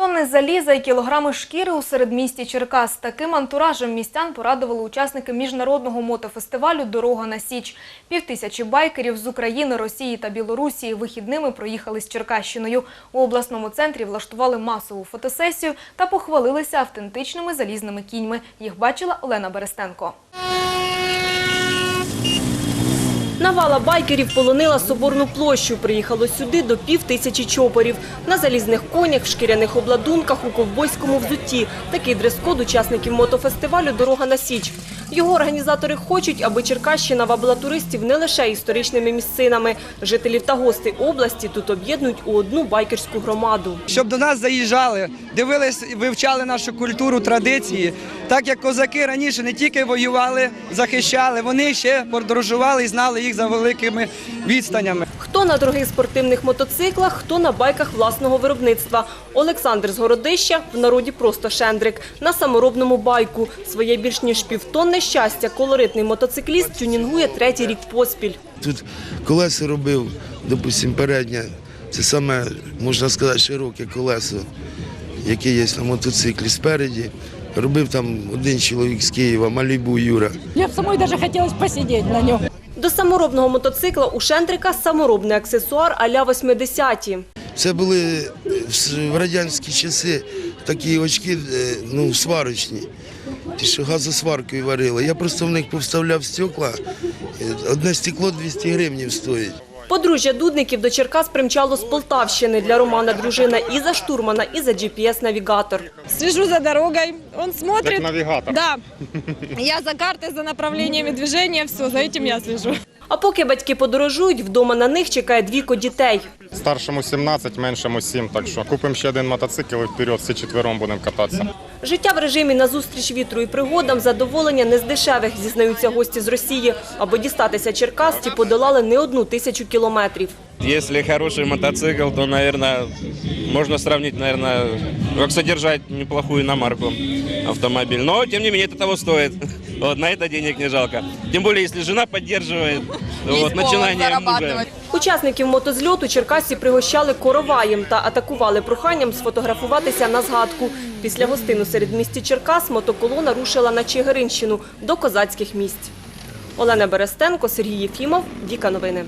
Тонни заліза і кілограми шкіри у середмісті Черкас. Таким антуражем містян порадували учасники міжнародного мотофестивалю Дорога на Січ. Півтисячі байкерів з України, Росії та Білорусі вихідними проїхали з Черкащиною. У обласному центрі влаштували масову фотосесію та похвалилися автентичними залізними кіньми. Їх бачила Олена Берестенко. Навала байкерів полонила Соборну площу. Приїхало сюди до пів тисячі чопорів. На залізних конях, в шкіряних обладунках, у ковбойському взутті. Такий дрес-код учасників мотофестивалю «Дорога на Січ». Його організатори хочуть, аби Черкащина вабила туристів не лише історичними місцинами. Жителів та гостей області тут об'єднують у одну байкерську громаду. щоб до нас заїжджали, дивились, вивчали нашу культуру, традиції. Так як козаки раніше не тільки воювали, захищали, вони ще подорожували і знали їх за великими відстанями. Хто на дорогих спортивних мотоциклах, хто на байках власного виробництва. Олександр з Городища, в народі просто Шендрик, на саморобному байку. Своє більш ніж півтонне щастя колоритний мотоцикліст тюнінгує третій рік поспіль. Тут колеса робив, допустим, переднє. Це саме, можна сказати, широке колесо, яке є на мотоциклі спереді. Робив там один чоловік з Києва, Малібу Юра. Мне б самой даже хотелось посидеть на нем. До саморобного мотоцикла у Шендрика саморобний аксесуар а-ля 80-ті. Це були в радянські часи такі очки е, ну, сварочні, ті, що газосваркою варили. Я просто в них повставляв стекла. Е, Одне стекло 200 гривень стоїть. Подружжя Дудників до Черкас примчало з Полтавщини. Для Романа дружина і за штурмана, і за GPS-навігатор. Свіжу за дорогою, он смотрит. навігатор. навигатор. Да. Я за карти, за направленнями движення, все, за цим я слежу. А поки батьки подорожують, вдома на них чекає двійко дітей. Старшому 17, меншому 7, так що купимо ще один мотоцикл і вперед, всі четвером будемо кататися. Життя в режимі назустріч вітру і пригодам задоволення не з дешевих, зізнаються гості з Росії. Аби дістатися Черкас, ті подолали не одну тисячу кілометрів. Если хороший мотоцикл, то, наверное, можно сравнить, наверное, как содержать неплохую иномарку автомобиль. Но, тем не менее, это того стоит. Вот, на это денег не жалко. Тем более, если жена поддерживает вот, начинание мужа. Учасників мотозльоту Черкасці пригощали короваєм та атакували проханням сфотографуватися на згадку. Після гостину серед місті Черкас мотоколона рушила на Чигиринщину до козацьких місць. Олена Берестенко, Сергій Єфімов, Віка Новини.